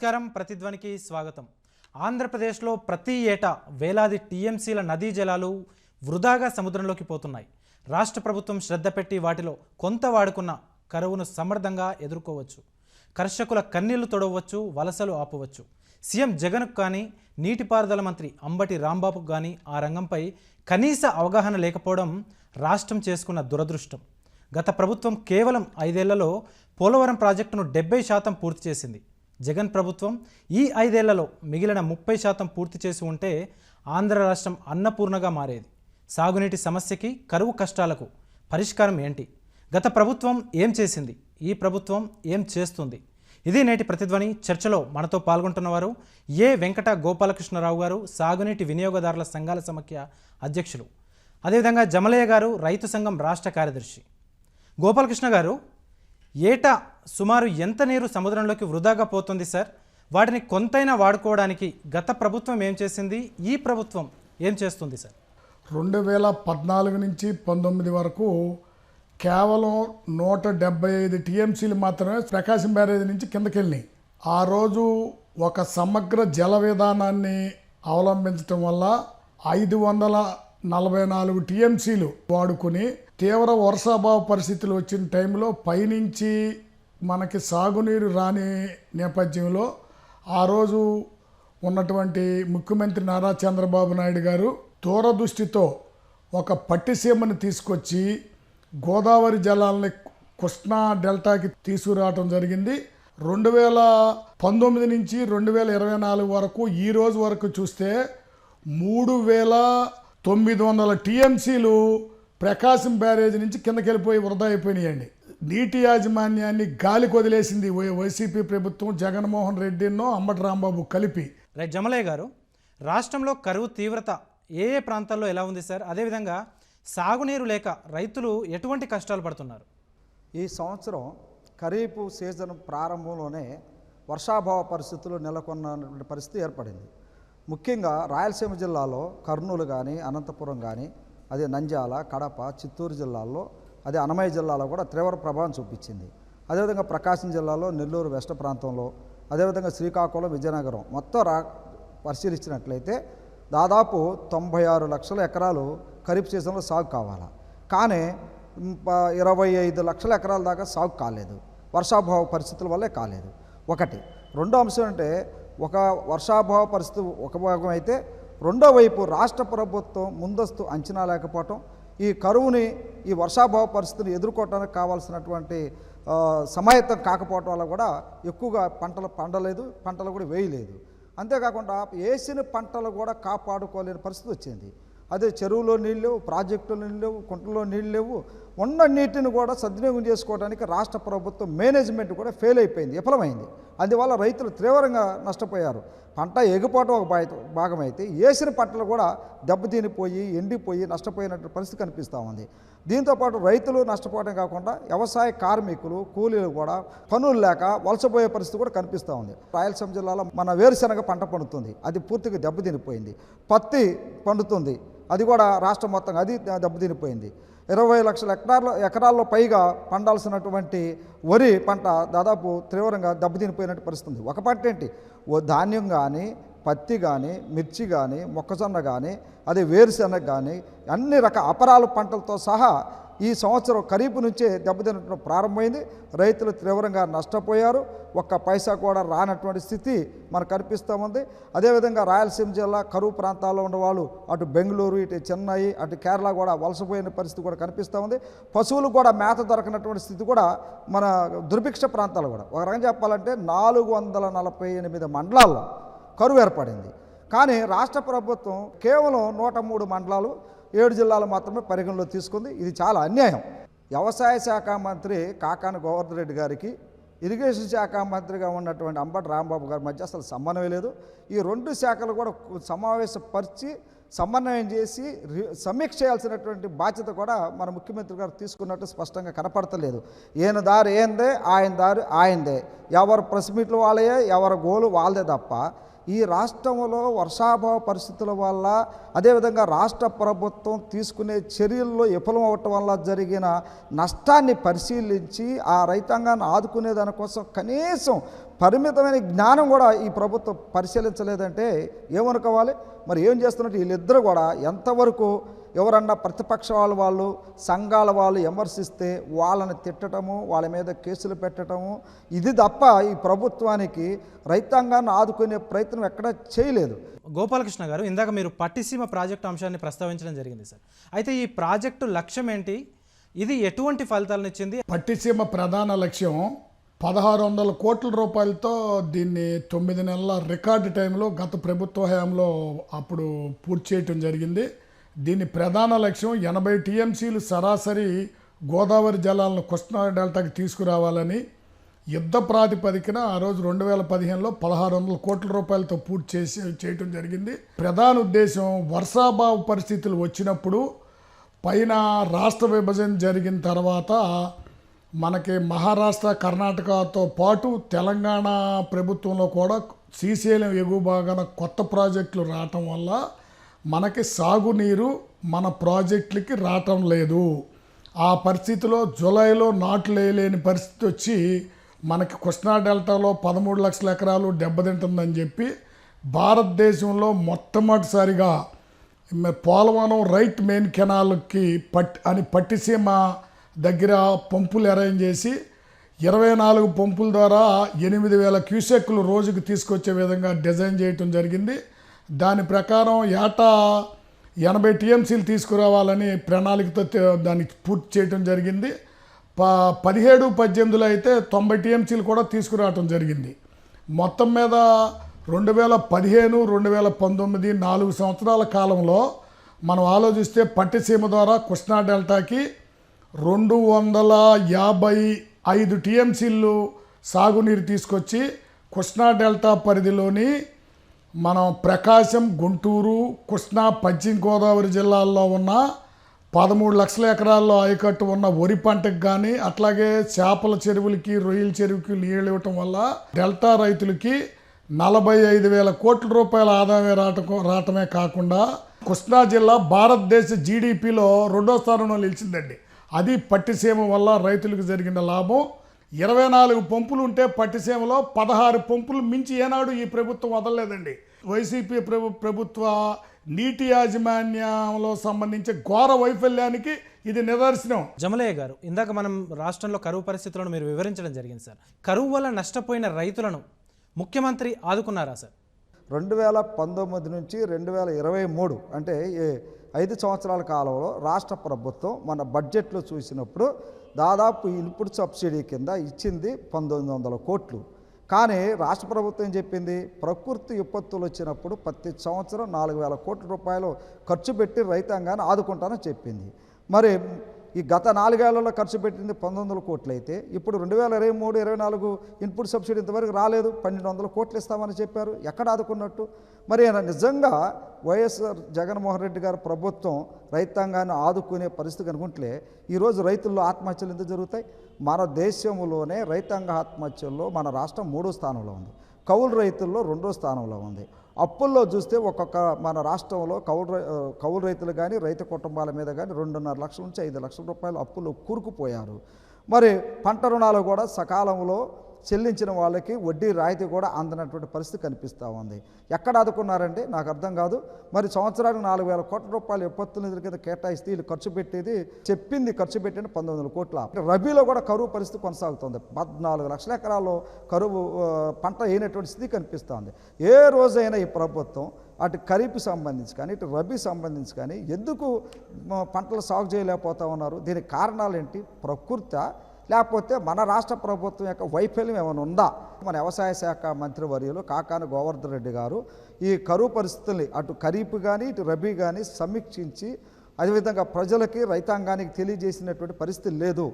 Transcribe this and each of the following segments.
నమస్కారం. ప్రతిధ్వనికి స్వాగతం. ఆంధ్రప్రదేశ్లో ప్రతి ఏటా వేలాది టీఎంసీల నదీ జలాలు వృధాగా సముద్రంలోకి పోతున్నాయి. రాష్ట్ర ప్రభుత్వం శ్రద్ధ పెట్టి వాటిలో కొంత వాడుకున్న కరువును సమర్థంగా ఎదుర్కోవచ్చు. కర్షకుల కన్నీళ్ళు తొడవచ్చు వలసలు ఆపవచ్చు. సీఎం జగన్కు కానీ నీటిపారుదల మంత్రి అంబటి రాంబాబుకు కానీ ఆ రంగంపై కనీస అవగాహన లేకపోవడం రాష్ట్రం చేసుకున్న దురదృష్టం. గత ప్రభుత్వం కేవలం ఐదేళ్ళలో పోలవరం ప్రాజెక్టును డెబ్బై శాతం పూర్తి చేసింది. జగన్ ప్రభుత్వం ఈ ఐదేళ్ళలో మిగిలిన ముప్పై శాతం పూర్తి చేసి ఉంటే ఆంధ్ర రాష్ట్రం అన్నపూర్ణగా మారేది. సాగునీటి సమస్యకి కరువు కష్టాలకు పరిష్కారం ఏంటి? గత ప్రభుత్వం ఏం చేసింది? ఈ ప్రభుత్వం ఏం చేస్తుంది? ఇది నేటి ప్రతిధ్వని చర్చలో మనతో పాల్గొంటున్నవారు ఏ వెంకట గోపాలకృష్ణరావు గారు సాగునీటి వినియోగదారుల సంఘాల సమాఖ్య అధ్యక్షులు. అదేవిధంగా జమలయ్య గారు రైతు సంఘం రాష్ట్ర కార్యదర్శి. గోపాలకృష్ణ గారు ఏటా సుమారు ఎంత నీరు సముద్రంలోకి వృధాగా పోతుంది సార్? వాటిని కొంతైనా వాడుకోవడానికి గత ప్రభుత్వం ఏం చేసింది? ఈ ప్రభుత్వం ఏం చేస్తుంది సార్? రెండు వేల పద్నాలుగు నుంచి పంతొమ్మిది వరకు కేవలం నూట డెబ్బై ఐదు టీఎంసీలు మాత్రమే ప్రకాశం బ్యారేజ్ నుంచి కిందకెళ్ళినాయి. ఆ రోజు ఒక సమగ్ర జల విధానాన్ని అవలంబించటం వల్ల ఐదు వందల నలభై నాలుగు టీఎంసీలు వాడుకుని తీవ్ర వర్షాభావ పరిస్థితులు వచ్చిన టైంలో పైనుంచి మనకి సాగునీరు రాని నేపథ్యంలో ఆ రోజు ఉన్నటువంటి ముఖ్యమంత్రి నారా చంద్రబాబు నాయుడు గారు దూరదృష్టితో ఒక పట్టిసీమని తీసుకొచ్చి గోదావరి జలాలని కృష్ణా డెల్టాకి తీసుకురావటం జరిగింది. రెండు వేల పంతొమ్మిది నుంచి రెండు వేల ఇరవై నాలుగు వరకు ఈ రోజు వరకు చూస్తే మూడు వేల తొమ్మిది వందల టీఎంసీలు ప్రకాశం బ్యారేజ్ నుంచి కిందకి వెళ్ళిపోయి వృధా అయిపోయినాయండి. నీటి యాజమాన్యాన్ని గాలికి వదిలేసింది వై- వైసీపీ ప్రభుత్వం జగన్మోహన్ రెడ్డినో అంబటి రాంబాబు కలిపి. రైట్ జమలయ్య గారు రాష్ట్రంలో కరువు తీవ్రత ఏ ఏ ప్రాంతాల్లో ఎలా ఉంది సార్? అదేవిధంగా సాగునీరు లేక రైతులు ఎటువంటి కష్టాలు పడుతున్నారు? ఈ సంవత్సరం ఖరీఫ్ సీజన్ ప్రారంభంలోనే వర్షాభావ పరిస్థితులు నెలకొన్న పరిస్థితి ఏర్పడింది. ముఖ్యంగా రాయలసీమ జిల్లాలో కర్నూలు కానీ అనంతపురం కానీ అదే నంద్యాల కడప చిత్తూరు జిల్లాల్లో అదే అనమయ జిల్లాలో కూడా తీవ్ర ప్రభావం చూపించింది. అదేవిధంగా ప్రకాశం జిల్లాలో నెల్లూరు వెస్ట్ ప్రాంతంలో అదేవిధంగా శ్రీకాకుళం విజయనగరం మొత్తం రా పరిశీలించినట్లయితే దాదాపు తొంభై ఆరు లక్షల ఎకరాలు ఖరీఫ్ సీజన్లో సాగు కావాలి. కానీ ప- ఇరవై ఐదు లక్షల ఎకరాల దాకా సాగు కాలేదు. వర్షాభావ పరిస్థితుల వల్లే కాలేదు. ఒకటి. రెండో అంశం అంటే ఒక వర్షాభావ పరిస్థితి ఒక భాగం అయితే రెండో వైపు రాష్ట్ర ప్రభుత్వం ముందస్తు అంచనా లేకపోవటం ఈ కరువుని ఈ వర్షాభావ పరిస్థితిని ఎదుర్కోవటానికి కావాల్సినటువంటి సమాయత్తం కాకపోవటం వల్ల కూడా ఎక్కువగా పంటలు పండలేదు పంటలు కూడా వేయలేదు. అంతేకాకుండా వేసిన పంటలు కూడా కాపాడుకోలేని పరిస్థితి వచ్చింది. అదే చెరువులో నీళ్ళు లేవు ప్రాజెక్టులో నీళ్ళు లేవు కుంటలో నీళ్ళు లేవు ఉన్న నీటిని కూడా సద్వినియోగం చేసుకోవడానికి రాష్ట్ర ప్రభుత్వం మేనేజ్మెంట్ కూడా ఫెయిల్ అయిపోయింది విఫలమైంది. అందువల్ల రైతులు తీవ్రంగా నష్టపోయారు. పంట ఎగిపోవటం ఒక భాగం అయితే వేసిన పంటలు కూడా దెబ్బతినిపోయి ఎండిపోయి నష్టపోయినట్టు పరిస్థితి కనిపిస్తూ ఉంది. దీంతోపాటు రైతులు నష్టపోవడం కాకుండా వ్యవసాయ కార్మికులు కూలీలు కూడా పనులు లేక వలసపోయే పరిస్థితి కూడా కనిపిస్తూ ఉంది. రాయలసీమ జిల్లాలో మన వేరుశనగ పంట పండుతుంది. అది పూర్తిగా దెబ్బతినిపోయింది. పత్తి పండుతుంది. అది కూడా రాష్ట్రం మొత్తం అది దెబ్బతినిపోయింది ఇరవై లక్షల ఎకరాల్లో ఎకరాల్లో పైగా పండాల్సినటువంటి వరి పంట దాదాపు తీవ్రంగా దెబ్బతినిపోయినట్టు పరిస్థితి ఉంది. ఒక పంట ఏంటి ఓ ధాన్యం కానీ పత్తి కానీ మిర్చి కానీ మొక్కజొన్న కానీ అదే వేరుశెనగ కానీ అన్ని రకాల అపరాలు పంటలతో సహా ఈ సంవత్సరం ఖరీఫ్ నుంచే దెబ్బతినటం ప్రారంభమైంది. రైతులు తీవ్రంగా నష్టపోయారు. ఒక్క పైసా కూడా రానటువంటి స్థితి మనకు కనిపిస్తూ ఉంది. అదేవిధంగా రాయలసీమ జిల్లా కరువు ప్రాంతాల్లో ఉన్న వాళ్ళు అటు బెంగళూరు ఇటు చెన్నై అటు కేరళ కూడా వలసపోయిన పరిస్థితి కూడా కనిపిస్తూ ఉంది. పశువులు కూడా మేత దొరకనటువంటి స్థితి కూడా మన దుర్భిక్ష ప్రాంతాలు కూడా. ఒక రకంగా చెప్పాలంటే నాలుగు వందల నలభై ఎనిమిది మండలాల్లో కరువు ఏర్పడింది. కానీ రాష్ట్ర ప్రభుత్వం కేవలం నూట మూడు మండలాలు ఏడు జిల్లాలు మాత్రమే పరిగణలో తీసుకుంది. ఇది చాలా అన్యాయం. వ్యవసాయ శాఖ మంత్రి కాకాని గోవర్ధన్ రెడ్డి గారికి ఇరిగేషన్ శాఖ మంత్రిగా ఉన్నటువంటి అంబటి రాంబాబు గారి మధ్య అసలు సమన్వయం లేదు. ఈ రెండు శాఖలు కూడా సమావేశపరిచి సమన్వయం చేసి రి- సమీక్ష చేయాల్సినటువంటి బాధ్యత కూడా మన ముఖ్యమంత్రి గారు తీసుకున్నట్టు స్పష్టంగా కనపడతలేదు. ఈయన దారి ఏందే ఆయన దారి ఆయనదే. ఎవరు ప్రెస్ మీట్లు వాళ్ళయే ఎవరి గోలు వాళ్ళదే తప్ప ఈ రాష్ట్రంలో వర్షాభావ పరిస్థితుల వల్ల అదేవిధంగా రాష్ట్ర ప్రభుత్వం తీసుకునే చర్యల్లో విఫలం అవటం వల్ల జరిగిన నష్టాన్ని పరిశీలించి ఆ రైతాంగాన్ని ఆదుకునే దానికోసం కనీసం పరిమితమైన జ్ఞానం కూడా ఈ ప్రభుత్వం పరిశీలించలేదంటే ఏమనుకోవాలి? మరి ఏం చేస్తున్నట్టు వీళ్ళిద్దరూ కూడా ఎంతవరకు ఎవరన్నా ప్రతిపక్ష వాళ్ళ వాళ్ళు సంఘాల వాళ్ళు విమర్శిస్తే వాళ్ళని తిట్టడము వాళ్ళ మీద కేసులు పెట్టడము ఇది తప్ప ఈ ప్రభుత్వానికి రైతాంగాన్ని ఆదుకునే ప్రయత్నం ఎక్కడా చేయలేదు. గోపాలకృష్ణ గారు ఇందాక మీరు పట్టిసీమ ప్రాజెక్టు అంశాన్ని ప్రస్తావించడం జరిగింది సార్. అయితే ఈ ప్రాజెక్టు లక్ష్యం ఏంటి ఇది ఎటువంటి ఫలితాలను ఇచ్చింది? పట్టిసీమ ప్రధాన లక్ష్యం పదహారు వందల కోట్ల రూపాయలతో దీన్ని తొమ్మిది నెలల రికార్డు టైంలో గత ప్రభుత్వ హయాంలో అప్పుడు పూర్తి చేయటం జరిగింది. దీని ప్రధాన లక్ష్యం ఎనభై టీఎంసీలు సరాసరి గోదావరి జలాలను కృష్ణా డెల్టాకి తీసుకురావాలని యుద్ధ ప్రాతిపదికన ఆ రోజు రెండు వేల పదిహేనులో పదహారు వందల కోట్ల రూపాయలతో పూర్తి చేసి చేయటం జరిగింది. ప్రధాన ఉద్దేశం వర్షాభావ పరిస్థితులు వచ్చినప్పుడు పైన రాష్ట్ర విభజన జరిగిన తర్వాత మనకి మహారాష్ట్ర కర్ణాటకతో పాటు తెలంగాణ ప్రభుత్వంలో కూడా శ్రీశైలం ఎగువ భాగాన కొత్త ప్రాజెక్టులు రావటం వల్ల మనకి సాగునీరు మన ప్రాజెక్టులకి రావటం లేదు. ఆ పరిస్థితిలో జూలైలో నాట్లు వేయలేని పరిస్థితి వచ్చి మనకి కృష్ణా డెల్టాలో పదమూడు లక్షల ఎకరాలు దెబ్బతింటుందని చెప్పి భారతదేశంలో మొట్టమొదటిసారిగా పోలవరం రైట్ మెయిన్ కెనాల్కి పట్ అని పట్టిసీమ దగ్గర పంపులు అరేంజ్ చేసి ఇరవై నాలుగు పంపుల ద్వారా ఎనిమిది వేల క్యూసెక్లు రోజుకు తీసుకొచ్చే విధంగా డిజైన్ చేయటం జరిగింది. దాని ప్రకారం ఏటా ఎనభై టీఎంసీలు తీసుకురావాలని ప్రణాళికతో దానికి దాన్ని పూర్తి చేయటం జరిగింది. ప పదిహేడు పద్దెనిమిదిలో అయితే తొంభై టీఎంసీలు కూడా తీసుకురావటం జరిగింది. మొత్తం మీద రెండు వేల పదిహేను రెండు వేల పంతొమ్మిది నాలుగు సంవత్సరాల కాలంలో మనం ఆలోచిస్తే పట్టిసీమ ద్వారా కృష్ణా డెల్టాకి రెండు వందల యాభై ఐదు టీఎంసీలు సాగునీరు తీసుకొచ్చి కృష్ణా డెల్టా పరిధిలోని మనం ప్రకాశం గుంటూరు కృష్ణా పశ్చిమ గోదావరి జిల్లాల్లో ఉన్న పదమూడు లక్షల ఎకరాల్లో ఆయకట్టు ఉన్న వరి పంటకు కానీ అట్లాగే చేపల చెరువులకి రొయ్యల చెరువుకి నీళ్ళు ఇవ్వటం వల్ల డెల్టా రైతులకి నలభై ఐదు వేల కోట్ల రూపాయల ఆదాయం రావటం రావటమే కాకుండా కృష్ణా జిల్లా భారతదేశ జీడిపిలో రెండో స్థానంలో నిలిచిందండి. అది పట్టిసీమ వల్ల రైతులకు జరిగిన లాభం. ఇరవై నాలుగు పంపులు ఉంటే పట్టిసీమలో పదహారు పంపులు మించి ఏనాడు ఈ ప్రభుత్వం వదలలేదండి. వైసీపీ ప్రభు ప్రభుత్వ నీటి యాజమాన్యంలో సంబంధించి ఘోర వైఫల్యానికి ఇది నిదర్శనం. జమలయ్య గారు ఇందాక మనం రాష్ట్రంలో కరువు పరిస్థితులను మీరు వివరించడం జరిగింది సార్. కరువు వల్ల నష్టపోయిన రైతులను ముఖ్యమంత్రి ఆదుకున్నారా సార్? రెండు వేల పంతొమ్మిది నుంచి రెండు వేల ఇరవై మూడు అంటే ఐదు సంవత్సరాల కాలంలో రాష్ట్ర ప్రభుత్వం మన బడ్జెట్లో చూసినప్పుడు దాదాపు ఇన్పుట్ సబ్సిడీ కింద ఇచ్చింది పంతొమ్మిది వందల కోట్లు. కానీ రాష్ట్ర ప్రభుత్వం ఏం చెప్పింది? ప్రకృతి విపత్తులు వచ్చినప్పుడు ప్రతి సంవత్సరం నాలుగు వేల కోట్ల రూపాయలు ఖర్చు పెట్టి రైతాంగాన్ని ఆదుకుంటానని చెప్పింది. మరి ఈ గత నాలుగేళ్ళలో ఖర్చు పెట్టింది పంతొమ్మిది వందల కోట్లు అయితే ఇప్పుడు రెండు వేల ఇరవై మూడు ఇరవై నాలుగు ఇన్పుట్ సబ్సిడీ ఇంతవరకు రాలేదు. పన్నెండు వందల కోట్లు ఇస్తామని చెప్పారు. ఎక్కడ ఆదుకున్నట్టు? మరి ఆయన నిజంగా వైఎస్ఆర్ జగన్మోహన్ రెడ్డి గారు ప్రభుత్వం రైతాంగాన్ని ఆదుకునే పరిస్థితి అనుకుంటే ఈరోజు రైతుల్లో ఆత్మహత్యలు ఎందుకు జరుగుతాయి? మన దేశంలోనే రైతాంగ ఆత్మహత్యల్లో మన రాష్ట్రం మూడో స్థానంలో ఉంది. కౌలు రైతుల్లో రెండో స్థానంలో ఉంది. అప్పుల్లో చూస్తే ఒక్కొక్క మన రాష్ట్రంలో కౌలు రై- కౌలు రైతులు కానీ రైతు కుటుంబాల మీద కానీ రెండున్నర లక్షల నుంచి ఐదు లక్షల రూపాయలు అప్పులు కూరుకుపోయారు. మరి పంట రుణాలు కూడా సకాలంలో చెల్లించిన వాళ్ళకి వడ్డీ రాయితీ కూడా అందనటువంటి పరిస్థితి కనిపిస్తూ ఉంది. ఎక్కడ ఆదుకున్నారంటే నాకు అర్థం కాదు. మరి సంవత్సరానికి నాలుగు వేల కోట్ల రూపాయలు విపత్తు నిధుల కింద కేటాయిస్తే వీళ్ళు ఖర్చు పెట్టేది చెప్పింది ఖర్చు పెట్టిన పంతొమ్మిది వందల కోట్ల. రబీలో కూడా కరువు పరిస్థితి కొనసాగుతుంది. పద్నాలుగు లక్షల ఎకరాల్లో కరువు పంట అయినటువంటి స్థితి కనిపిస్తుంది. ఏ రోజైనా ఈ ప్రభుత్వం అటు ఖరీఫ్ సంబంధించి కానీ ఇటు రబీ సంబంధించి కానీ ఎందుకు పంటలు సాగు చేయలేకపోతా ఉన్నారు? దీనికి కారణాలు ఏంటి? ప్రకృత లేకపోతే మన రాష్ట్ర ప్రభుత్వం యొక్క వైఫల్యం ఏమైనా ఉందా? మన వ్యవసాయ శాఖ మంత్రి వర్యులు కాకాని గోవర్ధన్ రెడ్డి గారు ఈ కరువు పరిస్థితుల్ని అటు ఖరీఫ్ కానీ ఇటు రబీ కానీ సమీక్షించి అదేవిధంగా ప్రజలకి రైతాంగానికి తెలియజేసినటువంటి పరిస్థితి లేదు.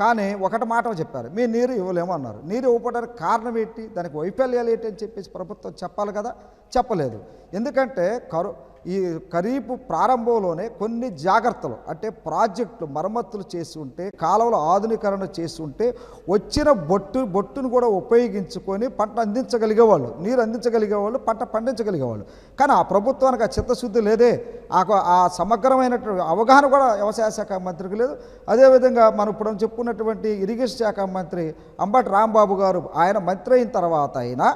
కానీ ఒకటి మాట చెప్పారు మీ నీరు ఇవ్వలేము అన్నారు. నీరు ఇవ్వడానికి కారణం ఏంటి? దానికి వైఫల్యాలు ఏంటి అని చెప్పేసి ప్రభుత్వం చెప్పాలి కదా? చెప్పలేదు. ఎందుకంటే కరు ఈ ఖరీఫ్ ప్రారంభంలోనే కొన్ని జాగ్రత్తలు అంటే ప్రాజెక్టులు మరమ్మతులు చేసి ఉంటే కాలువల ఆధునీకరణ చేసి ఉంటే వచ్చిన బొట్టు బొట్టును కూడా ఉపయోగించుకొని పంట అందించగలిగేవాళ్ళు నీరు అందించగలిగేవాళ్ళు పంట పండించగలిగేవాళ్ళు. కానీ ఆ ప్రభుత్వానికి ఆ చిత్తశుద్ధి లేదే. ఆ ఆ సమగ్రమైనటువంటి అవగాహన కూడా వ్యవసాయ శాఖ మంత్రికి లేదు. అదేవిధంగా మనం ఇప్పుడు చెప్పుకున్నటువంటి ఇరిగేషన్ శాఖ మంత్రి అంబటి రాంబాబు గారు ఆయన మంత్రి అయిన తర్వాత అయినా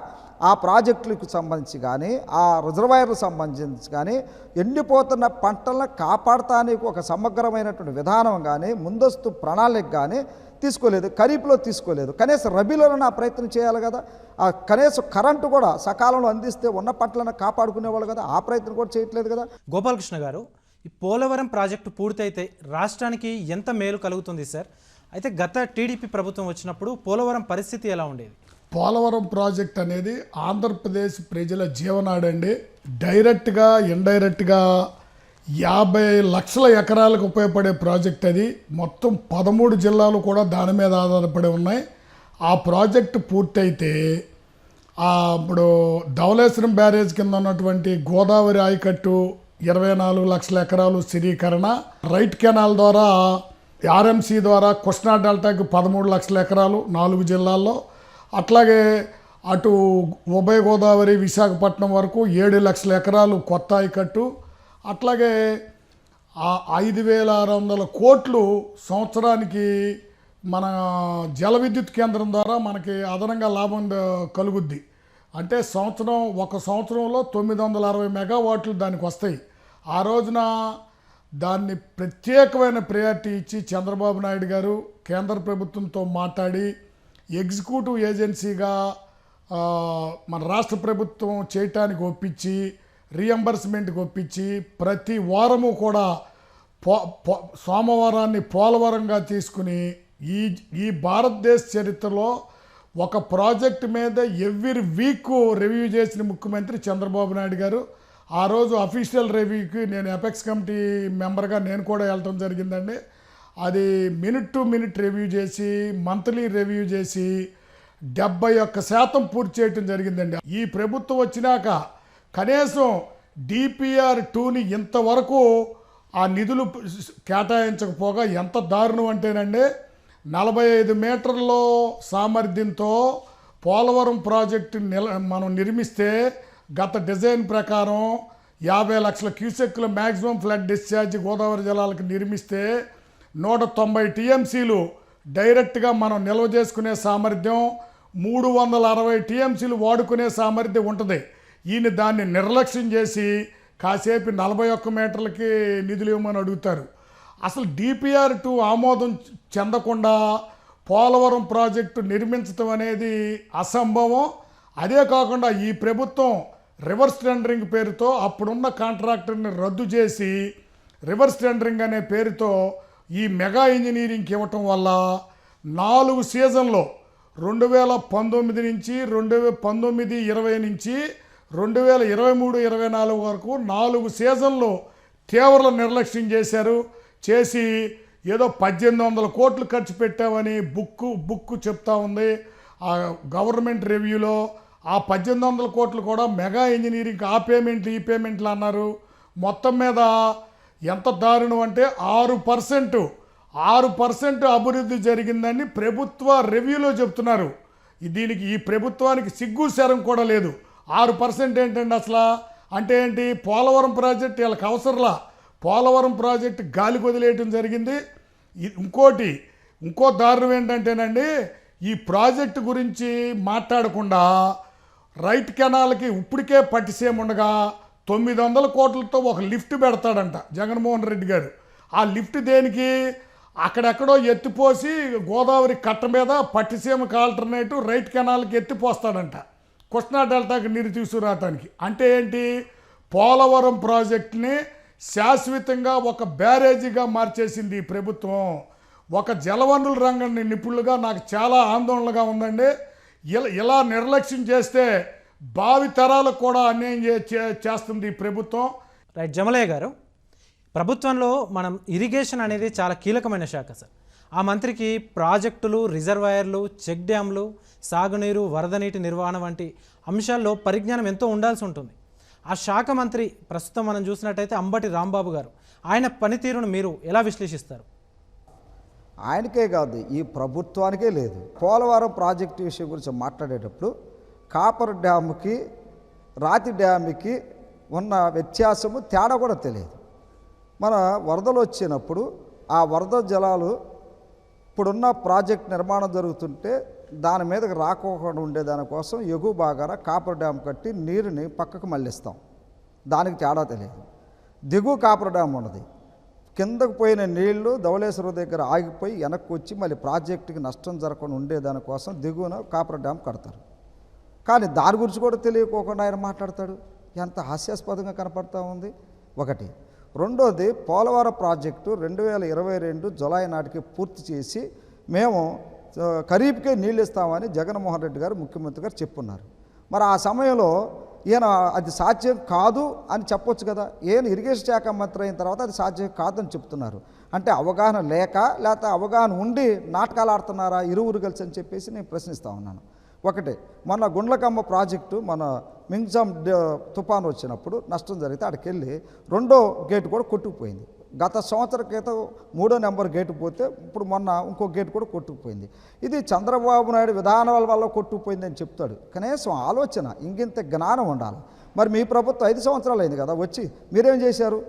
ఆ ప్రాజెక్టులకు సంబంధించి కానీ ఆ రిజర్వాయర్లకు సంబంధించి కానీ ఎండిపోతున్న పంటలను కాపాడటానికి ఒక సమగ్రమైనటువంటి విధానం కానీ ముందస్తు ప్రణాళిక కానీ తీసుకోలేదు ఖరీఫ్లో తీసుకోలేదు. కనీసం రబీలోనే ఆ ప్రయత్నం చేయాలి కదా. ఆ కనీసం కరెంటు కూడా సకాలంలో అందిస్తే ఉన్న పంటలను కాపాడుకునేవాళ్ళు కదా. ఆ ప్రయత్నం కూడా చేయట్లేదు కదా. గోపాలకృష్ణ గారు ఈ పోలవరం ప్రాజెక్టు పూర్తయితే రాష్ట్రానికి ఎంత మేలు కలుగుతుంది సార్? అయితే గత టీడీపీ ప్రభుత్వం వచ్చినప్పుడు పోలవరం పరిస్థితి ఎలా ఉండేది? పోలవరం ప్రాజెక్ట్ అనేది ఆంధ్రప్రదేశ్ ప్రజల జీవనాడండి. డైరెక్ట్గా ఇండైరెక్ట్గా యాభై లక్షల ఎకరాలకు ఉపయోగపడే ప్రాజెక్ట్ అది. మొత్తం పదమూడు జిల్లాలు కూడా దాని మీద ఆధారపడి ఉన్నాయి. ఆ ప్రాజెక్టు పూర్తయితే ఇప్పుడు ధవళేశ్వరం బ్యారేజ్ కింద ఉన్నటువంటి గోదావరి ఆయకట్టు ఇరవై నాలుగు లక్షల ఎకరాలు స్థిరీకరణ. రైట్ కెనాల్ ద్వారా ఆర్ఎంసీ ద్వారా కృష్ణా డెల్టాకి పదమూడు లక్షల ఎకరాలు నాలుగు జిల్లాల్లో. అట్లాగే అటు ఉభయ గోదావరి విశాఖపట్నం వరకు ఏడు లక్షల ఎకరాలు కొత్త ఆయకట్టు. అట్లాగే ఆ ఐదు వేల ఆరు వందల కోట్లు సంవత్సరానికి మన జల విద్యుత్ కేంద్రం ద్వారా మనకి అదనంగా లాభం కలుగుద్ది. అంటే సంవత్సరం ఒక సంవత్సరంలో తొమ్మిది వందల అరవై మెగావాట్లు దానికి వస్తాయి. ఆ రోజున దాన్ని ప్రత్యేకమైన ప్రయారిటీ ఇచ్చి చంద్రబాబు నాయుడు గారు కేంద్ర ప్రభుత్వంతో మాట్లాడి ఎగ్జిక్యూటివ్ ఏజెన్సీగా మన రాష్ట్ర ప్రభుత్వం చేయటానికి ఒప్పించి రియంబర్స్మెంట్కి ఒప్పించి ప్రతి వారము కూడా పో పో- సోమవారాన్ని పోలవరంగా తీసుకుని ఈ ఈ భారతదేశ చరిత్రలో ఒక ప్రాజెక్ట్ మీద ఎవ్రీ వీక్ రివ్యూ చేసిన ముఖ్యమంత్రి చంద్రబాబు నాయుడు గారు. ఆ రోజు అఫీషియల్ రివ్యూకి నేను ఎపెక్స్ కమిటీ మెంబర్గా నేను కూడా వెళ్ళటం జరిగిందండి. అది మినిట్ టు మినిట్ రివ్యూ చేసి మంత్లీ రివ్యూ చేసి డెబ్బై ఒక్క శాతం పూర్తి చేయటం జరిగిందండి. ఈ ప్రభుత్వం వచ్చినాక కనీసం డిపిఆర్ టూని ఇంతవరకు ఆ నిధులు కేటాయించకపోగా ఎంత దారుణం అంటేనండి నలభై ఐదు మీటర్లో సామర్థ్యంతో పోలవరం ప్రాజెక్టు నిల మనం నిర్మిస్తే గత డిజైన్ ప్రకారం యాభై లక్షల క్యూసెక్ల మ్యాక్సిమం ఫ్లడ్ డిశ్చార్జ్ గోదావరి జలాలకు నిర్మిస్తే నూట తొంభై టీఎంసీలు డైరెక్ట్గా మనం నిల్వ చేసుకునే సామర్థ్యం మూడు వందల అరవై టీఎంసీలు వాడుకునే సామర్థ్యం ఉంటుంది. ఈయన దాన్ని నిర్లక్ష్యం చేసి కాసేపు నలభై ఒక్క మీటర్లకి నిధులు ఇవ్వమని అడుగుతారు. అసలు డిపిఆర్ టూ ఆమోదం చెందకుండా పోలవరం ప్రాజెక్టు నిర్మించడం అనేది అసంభవం. అదే కాకుండా ఈ ప్రభుత్వం రివర్స్ టెండరింగ్ పేరుతో అప్పుడున్న కాంట్రాక్టర్ని రద్దు చేసి రివర్స్ టెండరింగ్ అనే పేరుతో ఈ మెగా ఇంజనీరింగ్కి ఇవ్వటం వల్ల నాలుగు సీజన్లో రెండు వేల పంతొమ్మిది నుంచి రెండు వే పంతొమ్మిది ఇరవై నుంచి రెండు వేల ఇరవై మూడు ఇరవై నాలుగు వరకు నాలుగు సీజన్లు తీవ్ర నిర్లక్ష్యం చేశారు. చేసి ఏదో పద్దెనిమిది వందల కోట్లు ఖర్చు పెట్టామని బుక్కు బుక్కు చెప్తా ఉంది. ఆ గవర్నమెంట్ రివ్యూలో ఆ పద్దెనిమిది వందల కోట్లు కూడా మెగా ఇంజనీరింగ్ ఆ పేమెంట్లు ఈ పేమెంట్లు అన్నారు. మొత్తం మీద ఎంత దారుణం అంటే ఆరు పర్సెంట్ ఆరు పర్సెంట్ అభివృద్ధి జరిగిందని ప్రభుత్వ రివ్యూలో చెప్తున్నారు. దీనికి ఈ ప్రభుత్వానికి సిగ్గు శరం కూడా లేదు. ఆరు పర్సెంట్ ఏంటండి అసలు? అంటే ఏంటి? పోలవరం ప్రాజెక్ట్ వీళ్ళకి అవసరంలా? పోలవరం ప్రాజెక్ట్ గాలి వదిలేయటం జరిగింది. ఇంకోటి ఇంకో దారుణం ఏంటంటేనండి ఈ ప్రాజెక్టు గురించి మాట్లాడకుండా రైట్ కెనాల్కి ఇప్పటికే పట్టిసేముండగా తొమ్మిది వందల కోట్లతో ఒక లిఫ్ట్ పెడతాడంట జగన్మోహన్ రెడ్డి గారు. ఆ లిఫ్ట్ దేనికి? అక్కడెక్కడో ఎత్తిపోసి గోదావరి కట్ట మీద పట్టిసీమకి ఆల్టర్నేటివ్ రైట్ కెనాల్కి ఎత్తిపోస్తాడంట. కృష్ణా డెల్టాకి నీరు తీసుకురావటానికి. అంటే ఏంటి? పోలవరం ప్రాజెక్ట్ని శాశ్వతంగా ఒక బ్యారేజీగా మార్చేసింది ఈ ప్రభుత్వం. ఒక జలవనరుల రంగాన్ని నిపుణులుగా నాకు చాలా ఆందోళనగా ఉందండి. ఇలా ఇలా నిర్లక్ష్యం చేస్తే భావి తరాలకు కూడా అన్యాయం చేస్తుంది ఈ ప్రభుత్వం. రైట్ జమలయ్య గారు ప్రభుత్వంలో మనం ఇరిగేషన్ అనేది చాలా కీలకమైన శాఖ సార్. ఆ మంత్రికి ప్రాజెక్టులు రిజర్వాయర్లు చెక్ డ్యామ్లు సాగునీరు వరద నీటి నిర్వహణ వంటి అంశాల్లో పరిజ్ఞానం ఎంతో ఉండాల్సి ఉంటుంది. ఆ శాఖ మంత్రి ప్రస్తుతం మనం చూసినట్టయితే అంబటి రాంబాబు గారు. ఆయన పనితీరును మీరు ఎలా విశ్లేషిస్తారు? ఆయనకే కాదు ఈ ప్రభుత్వానికే లేదు. పోలవరం ప్రాజెక్టు విషయం గురించి మాట్లాడేటప్పుడు కాపర్ డ్యాముకి రాతి డ్యాముకి ఉన్న వ్యత్యాసము తేడా కూడా తెలియదు. మన వరదలు వచ్చినప్పుడు ఆ వరద జలాలు ఇప్పుడున్న ప్రాజెక్ట్ నిర్మాణం జరుగుతుంటే దాని మీదకి రాకోకుండా ఉండేదానికోసం ఎగువ బాగాన కాపర్ డ్యామ్ కట్టి నీరుని పక్కకు మళ్ళిస్తాం. దానికి తేడా తెలియదు. దిగువ కాపర్ డ్యామ్ ఉన్నది. కిందకు పోయిన నీళ్ళు ధవళేశ్వరం దగ్గర ఆగిపోయి వెనక్కి వచ్చి మళ్ళీ ప్రాజెక్టుకి నష్టం జరగకుండా ఉండేదానికోసం దిగువన కాపర్ డ్యామ్ కడతారు. కానీ దాని గురించి కూడా తెలియకోకుండా ఆయన మాట్లాడతాడు. ఎంత హాస్యాస్పదంగా కనపడతా ఉంది. ఒకటి. రెండోది పోలవరం ప్రాజెక్టు రెండు వేల ఇరవై రెండు జులై నాటికి పూర్తి చేసి మేము ఖరీఫ్కే నీళ్ళు ఇస్తామని జగన్మోహన్ రెడ్డి గారు ముఖ్యమంత్రి గారు చెప్పున్నారు. మరి ఆ సమయంలో ఈయన అది సాధ్యం కాదు అని చెప్పొచ్చు కదా. ఈయన ఇరిగేషన్ శాఖ మంత్రి అయిన తర్వాత అది సాధ్యం కాదని చెప్తున్నారు. అంటే అవగాహన లేక లేకపోతే అవగాహన ఉండి నాటకాలు ఆడుతున్నారా ఇరువురు కలిసి అని చెప్పేసి నేను ప్రశ్నిస్తూ ఉన్నాను. ఒకటి మన గుండ్లకమ్మ ప్రాజెక్టు మన మింగ్జామ్ తుఫాన్ వచ్చినప్పుడు నష్టం జరిగితే అక్కడికి వెళ్ళి రెండో గేటు కూడా కొట్టుకుపోయింది. గత సంవత్సరం క్రితం మూడో నెంబర్ గేటు పోతే ఇప్పుడు మొన్న ఇంకో గేటు కూడా కొట్టుకుపోయింది. ఇది చంద్రబాబు నాయుడు విధానాల వల్ల కొట్టుకుపోయింది అని చెప్తాడు. కనీసం ఆలోచన ఇంకింత జ్ఞానం ఉండాలి. మరి మీ ప్రభుత్వం ఐదు సంవత్సరాలు అయింది కదా వచ్చి మీరేం చేశారు?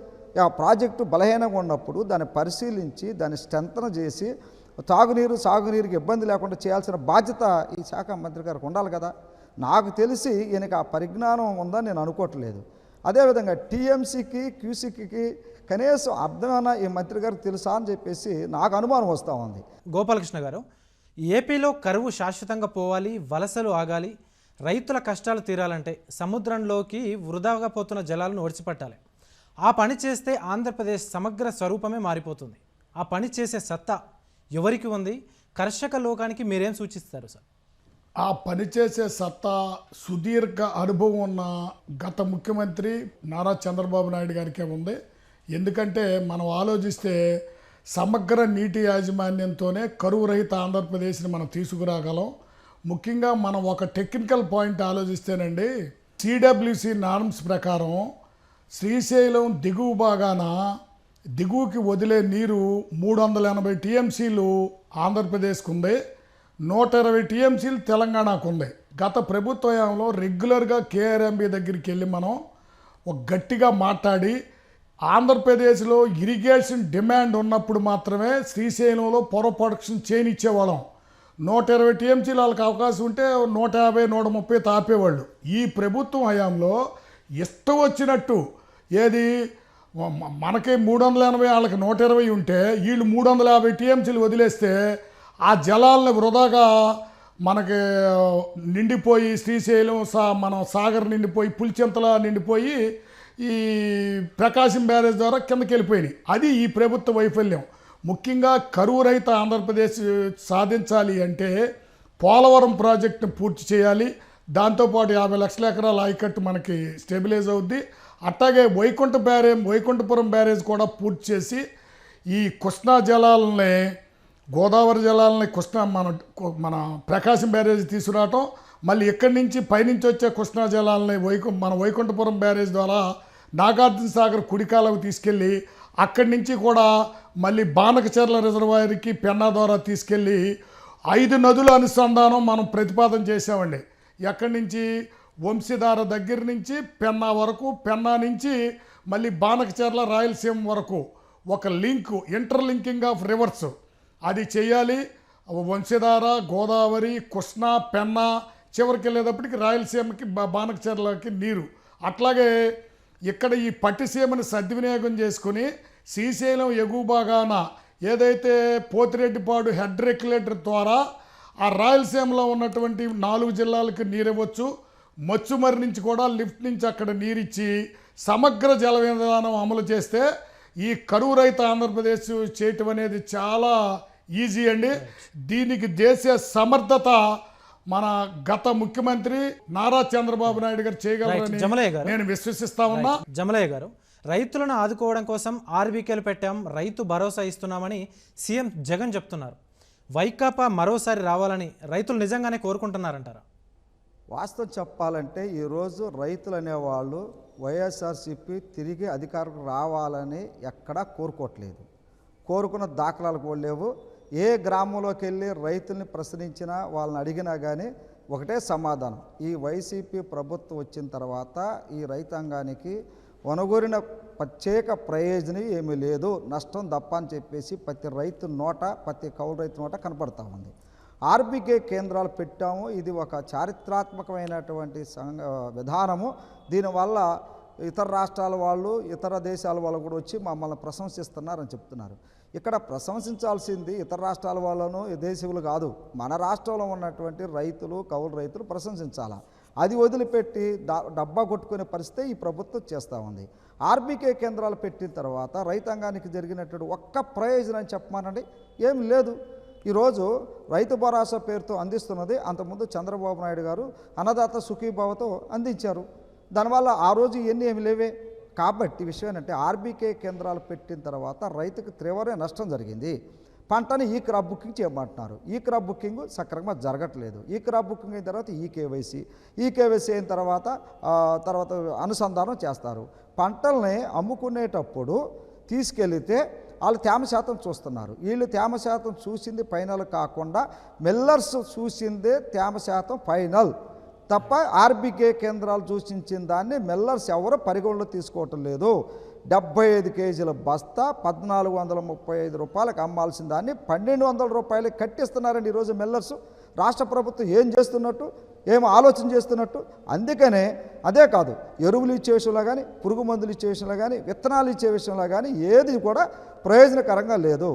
ఆ ప్రాజెక్టు బలహీనంగా ఉన్నప్పుడు దాన్ని పరిశీలించి దాన్ని స్ట్రెంతన చేసి తాగునీరు సాగునీరుకి ఇబ్బంది లేకుండా చేయాల్సిన బాధ్యత ఈ శాఖ మంత్రి గారికి ఉండాలి కదా. నాకు తెలిసి ఈయనకి ఆ పరిజ్ఞానం ఉందని నేను అనుకోవట్లేదు. అదేవిధంగా టీఎంసీకి క్యూసీకి కనీసం అర్థమైన ఈ మంత్రి గారికి తెలుసా అని చెప్పేసి నాకు అనుమానం వస్తూ ఉంది. గోపాలకృష్ణ గారు ఏపీలో కరువు శాశ్వతంగా పోవాలి వలసలు ఆగాలి రైతుల కష్టాలు తీరాలంటే సముద్రంలోకి వృధాగా పోతున్న జలాలను ఒడిచిపట్టాలి. ఆ పని చేస్తే ఆంధ్రప్రదేశ్ సమగ్ర స్వరూపమే మారిపోతుంది. ఆ పని చేసే సత్తా ఎవరికి ఉంది? కర్షక లోకానికి మీరేం సూచిస్తారు సార్? ఆ పనిచేసే సత్తా సుదీర్ఘ అనుభవం ఉన్న గత ముఖ్యమంత్రి నారా చంద్రబాబు నాయుడు గారికే ఉంది. ఎందుకంటే మనం ఆలోచిస్తే సమగ్ర నీటి యాజమాన్యంతోనే కరువు రహిత ఆంధ్రప్రదేశ్ని మనం తీసుకురాగలం. ముఖ్యంగా మనం ఒక టెక్నికల్ పాయింట్ ఆలోచిస్తేనండి సిడబ్ల్యూసి నార్మ్స్ ప్రకారం శ్రీశైలం దిగువ భాగాన దిగువకి వదిలే నీరు మూడు వందల ఎనభై టీఎంసీలు ఆంధ్రప్రదేశ్కు ఉంది నూట ఇరవై టీఎంసీలు తెలంగాణకు ఉంది గత ప్రభుత్వంలో రెగ్యులర్గా కేఆర్ఎంబి దగ్గరికి వెళ్ళి మనం ఒక గట్టిగా మాట్లాడి ఆంధ్రప్రదేశ్లో ఇరిగేషన్ డిమాండ్ ఉన్నప్పుడు మాత్రమే శ్రీశైలంలో పొర ప్రొడక్షన్ చేయనిచ్చేవాళ్ళం. నూట ఇరవై టీఎంసీలు వాళ్ళకి అవకాశం ఉంటే నూట యాభై నూట ముప్పై తాపేవాళ్ళు. ఈ ప్రభుత్వం హయాంలో ఇష్టం వచ్చినట్టు ఏది మనకి మూడు వందల ఎనభై వాళ్ళకి నూట ఇరవై ఉంటే వీళ్ళు మూడు వందల యాభై టీఎంసీలు వదిలేస్తే ఆ జలాలను వృధాగా మనకి నిండిపోయి శ్రీశైలం సా మనం సాగర్ నిండిపోయి పులిచింతల నిండిపోయి ఈ ప్రకాశం బ్యారేజ్ ద్వారా కిందకి వెళ్ళిపోయినాయి. అది ఈ ప్రభుత్వ వైఫల్యం. ముఖ్యంగా కరువు రహిత ఆంధ్రప్రదేశ్ సాధించాలి అంటే పోలవరం ప్రాజెక్టును పూర్తి చేయాలి. దాంతోపాటు యాభై లక్షల ఎకరాల ఆయకట్టు మనకి స్టెబిలైజ్ అవుద్ది. అట్లాగే వైకుంఠ బ్యారేజ్ వైకుంఠపురం బ్యారేజ్ కూడా పూర్తి చేసి ఈ కృష్ణా జలాలని గోదావరి జలాలని కృష్ణా మన మన ప్రకాశం బ్యారేజ్ తీసుకురావటం మళ్ళీ ఇక్కడి నుంచి పైనుంచి వచ్చే కృష్ణా జలాలని వైకు మన వైకుంఠపురం బ్యారేజ్ ద్వారా నాగార్జున సాగర్ కుడికాలకు తీసుకెళ్ళి అక్కడి నుంచి కూడా మళ్ళీ బానకచర్ల రిజర్వాయర్కి పెన్నా ద్వారా తీసుకెళ్ళి ఐదు నదుల అనుసంధానం మనం ప్రతిపాదన చేసామండి ఎక్కడి నుంచి వంశీధార దగ్గర నుంచి పెన్నా వరకు పెన్నా నుంచి మళ్ళీ బానకచర్ల రాయలసీమ వరకు ఒక link inter linking of rivers. అది చేయాలి. వంశధార గోదావరి కృష్ణా పెన్నా చివరికి వెళ్ళేటప్పటికి రాయలసీమకి బా- బానకచర్లకి నీరు. అట్లాగే ఇక్కడ ఈ పట్టిసీమని సద్వినియోగం చేసుకుని శ్రీశైలం ఎగువ భాగాన ఏదైతే పోతిరెడ్డిపాడు హెడ్ రెగ్యులేటర్ ద్వారా ఆ రాయలసీమలో ఉన్నటువంటి నాలుగు జిల్లాలకు నీరు ఇవ్వచ్చు. మచ్చుమరి నుంచి కూడా లిఫ్ట్ నుంచి అక్కడ నీరిచ్చి సమగ్ర జల విధానం అమలు చేస్తే ఈ కరువు రహిత ఆంధ్రప్రదేశ్ చేయటం అనేది చాలా ఈజీ అండి. దీనికి దేశ సమర్థత మన గత ముఖ్యమంత్రి నారా చంద్రబాబు నాయుడు గారు చేయగలరని. నేను విశ్వసిస్తా ఉన్నా. జమలయ్య గారు రైతులను ఆదుకోవడం కోసం ఆర్బీకేలు పెట్టాం రైతు భరోసా ఇస్తున్నామని సీఎం జగన్ చెప్తున్నారు. వైకాపా మరోసారి రావాలని రైతులు నిజంగానే కోరుకుంటున్నారంటారా? వాస్తవం చెప్పాలంటే ఈరోజు రైతులు అనేవాళ్ళు వైఎస్ఆర్సీపీ తిరిగి అధికారులకు రావాలని ఎక్కడా కోరుకోవట్లేదు. కోరుకున్న దాఖలాలు కూడా లేవు. ఏ గ్రామంలోకి వెళ్ళి రైతుల్ని ప్రశ్నించినా వాళ్ళని అడిగినా కానీ ఒకటే సమాధానం. ఈ వైసీపీ ప్రభుత్వం వచ్చిన తర్వాత ఈ రైతాంగానికి వనగూరిన ప్రత్యేక ప్రయోజనం ఏమీ లేదు. నష్టం తప్ప అని చెప్పేసి ప్రతి రైతు నోట ప్రతి కౌలు రైతు నోట కనపడతా ఉంది. ఆర్బికే కేంద్రాలు పెట్టాము. ఇది ఒక చారిత్రాత్మకమైనటువంటి సంఘ విధానము. దీనివల్ల ఇతర రాష్ట్రాల వాళ్ళు ఇతర దేశాల వాళ్ళు కూడా వచ్చి మమ్మల్ని ప్రశంసిస్తున్నారని చెప్తున్నారు. ఇక్కడ ప్రశంసించాల్సింది ఇతర రాష్ట్రాల వాళ్ళను దేశీయులు కాదు. మన రాష్ట్రంలో ఉన్నటువంటి రైతులు కౌలు రైతులు ప్రశంసించాలా? అది వదిలిపెట్టి డబ్బా కొట్టుకునే పరిస్థితి ఈ ప్రభుత్వం చేస్తూ ఉంది. ఆర్బీకే కేంద్రాలు పెట్టిన తర్వాత రైతాంగానికి జరిగినటువంటి ఒక్క ప్రయోజనం చెప్పమానండి? ఏం లేదు. ఈరోజు రైతు భరోసా పేరుతో అందిస్తున్నది అంతకుముందు చంద్రబాబు నాయుడు గారు అన్నదాత సుఖీభావతో అందించారు. దానివల్ల ఆ రోజు ఇవన్నీ ఏమి లేవే. కాబట్టి విషయం ఏంటంటే ఆర్బీకే కేంద్రాలు పెట్టిన తర్వాత రైతుకు తీవ్ర నష్టం జరిగింది. పంటని ఈ క్రాప్ బుకింగ్ చేయమంటున్నారు. ఈ క్రాప్ బుకింగ్ సక్రమంగా జరగట్లేదు. ఈ క్రాప్ బుకింగ్ అయిన తర్వాత ఈ కేవైసీ ఈ కేవైసీ అయిన తర్వాత తర్వాత అనుసంధానం చేస్తారు. పంటల్ని అమ్ముకునేటప్పుడు తీసుకెళ్తే వాళ్ళు తేమ శాతం చూస్తున్నారు. వీళ్ళు తేమ శాతం చూసింది ఫైనల్ కాకుండా మిల్లర్స్ చూసిందే తేమ శాతం ఫైనల్. తప్ప ఆర్బీకే కేంద్రాలు సూచించిన దాన్ని మిల్లర్స్ ఎవరు పరిగణలో తీసుకోవటం లేదు. డెబ్బై ఐదు కేజీల బస్తా పద్నాలుగు వందల ముప్పై ఐదు రూపాయలకు అమ్మాల్సిన దాన్ని పన్నెండు వందల రూపాయలకి కట్టిస్తున్నారండి ఈరోజు మిల్లర్స్. రాష్ట్ర ప్రభుత్వం ఏం చేస్తున్నట్టు? ఏం ఆలోచన చేస్తున్నట్టు? అందుకనే అదే కాదు ఎరువులు ఇచ్చే విషయంలో కానీ పురుగు మందులు ఇచ్చే విషయంలో కానీ విత్తనాలు ఇచ్చే విషయంలో కానీ ఏది కూడా ప్రయోజనకరంగా లేదు.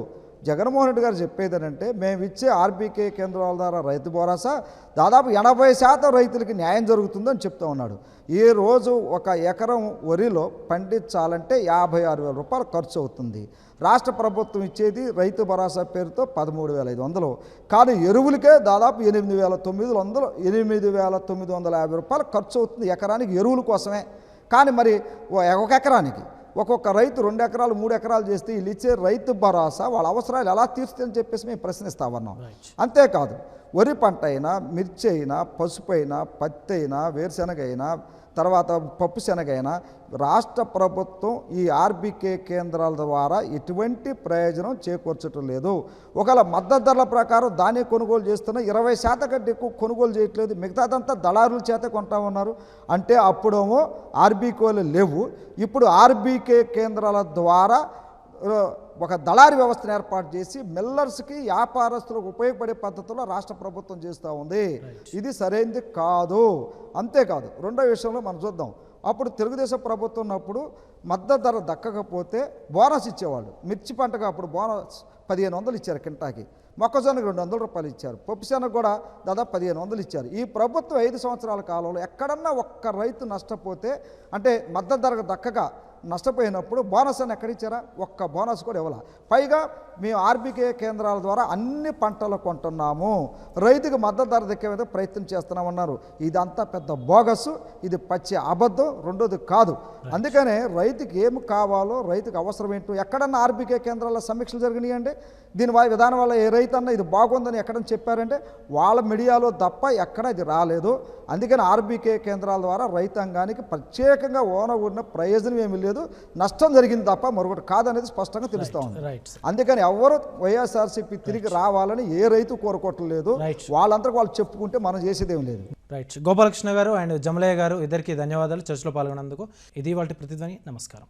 జగన్మోహన్ రెడ్డి గారు చెప్పేది అంటే మేము ఇచ్చే ఆర్బీకే కేంద్రాల ద్వారా రైతు భరోసా దాదాపు ఎనభై శాతం రైతులకి న్యాయం జరుగుతుందని చెప్తా ఉన్నాడు. ఈ రోజు ఒక ఎకరం వరిలో పండించాలంటే యాభై ఆరు వేల రూపాయలు ఖర్చు అవుతుంది. రాష్ట్ర ప్రభుత్వం ఇచ్చేది రైతు భరోసా పేరుతో పదమూడు వేల ఐదు వందలు. కానీ ఎరువులకే దాదాపు ఎనిమిది వేల తొమ్మిది వందలు ఎనిమిది వేల తొమ్మిది వందల యాభై రూపాయలు ఖర్చు అవుతుంది ఎకరానికి ఎరువుల కోసమే. కానీ మరి ఓ- ఒక ఎకరానికి ఒక్కొక్క రైతు రెండు ఎకరాలు మూడు ఎకరాలు చేస్తే వీళ్ళు ఇచ్చే రైతు భరోసా వాళ్ళ అవసరాలు ఎలా తీరుస్తుందని చెప్పేసి మేము ప్రశ్నిస్తా ఉన్నాం అంతేకాదు వరి పంట అయినా మిర్చి అయినా పసుపు అయినా పత్తి అయినా వేరుశెనగ అయినా తర్వాత పప్పు శనగైనా రాష్ట్ర ప్రభుత్వం ఈ ఆర్బీకే కేంద్రాల ద్వారా ఎటువంటి ప్రయోజనం చేకూర్చటం లేదు. ఒకవేళ మద్దతు ధరల ప్రకారం దాన్ని కొనుగోలు చేస్తున్న ఇరవై శాతం కంటే ఎక్కువ కొనుగోలు చేయట్లేదు. మిగతాదంతా దళారుల చేత కొంటా ఉన్నారు అంటే అప్పుడేమో ఆర్బీకేలు లేవు. ఇప్పుడు ఆర్బీకే కేంద్రాల ద్వారా ఒక దళారి వ్యవస్థను ఏర్పాటు చేసి మిల్లర్స్కి వ్యాపారస్తులకు ఉపయోగపడే పద్ధతిలో రాష్ట్ర ప్రభుత్వం చేస్తూ ఉంది. ఇది సరైనది కాదు. అంతేకాదు రెండో విషయంలో మనం చూద్దాం. అప్పుడు తెలుగుదేశం ప్రభుత్వం ఉన్నప్పుడు మద్దతు ధర దక్కకపోతే బోనస్ ఇచ్చేవాళ్ళు. మిర్చి పంటకు అప్పుడు బోనస్ పదిహేను వందలు ఇచ్చారు కింటాకి. మొక్కజొన్నకు రెండు వందల రూపాయలు ఇచ్చారు. పప్పుశనగ కూడా దాదాపు పదిహేను వందలు ఇచ్చారు. ఈ ప్రభుత్వం ఐదు సంవత్సరాల కాలంలో ఎక్కడన్నా ఒక్క రైతు నష్టపోతే అంటే మద్దతు ధరకు దక్కక నష్టపోయినప్పుడు బోనస్ అని ఎక్కడ ఇచ్చారా? ఒక్క బోనస్ కూడా ఇవ్వాల. పైగా మేము ఆర్బీకే కేంద్రాల ద్వారా అన్ని పంటలు కొంటున్నాము. రైతుకు మద్దతు ధర దక్కే విధంగా ప్రయత్నం చేస్తున్నామన్నారు. ఇదంతా పెద్ద బోగస్ ఇది పచ్చి అబద్ధం రెండోది కాదు. అందుకనే రైతుకి ఏమి కావాలో రైతుకు అవసరం ఏంటో ఎక్కడన్నా ఆర్బీకే కేంద్రాల సమీక్షలు జరిగినాయండి? దీని విధానం వల్ల ఏ రైతు అన్న ఇది బాగుందని ఎక్కడన్నా చెప్పారంటే వాళ్ళ మీడియాలో తప్ప ఎక్కడ ఇది రాలేదు. అందుకని ఆర్బీకే కేంద్రాల ద్వారా రైతాంగానికి ప్రత్యేకంగా ఓన ఉన్న ప్రయోజనం ఏమీ లేదు. నష్టం జరిగింది తప్ప మరొకటి కాదనేది స్పష్టంగా తెలుస్తూ ఉంది. రైట్ అందుకని ఎవరు వైఎస్ఆర్సీపీ తిరిగి రావాలని ఏ రైతు కోరుకోవటం లేదు. Right. వాళ్ళంతా వాళ్ళు చెప్పుకుంటే మనం చేసేదేం లేదు. రైట్ గోపాలకృష్ణ గారు అండ్ జమలయ్య గారు ఇద్దరికి ధన్యవాదాలు. చర్చలో పాల్గొన్నందుకు ఇది వాళ్ళ ప్రతిధ్వని నమస్కారం.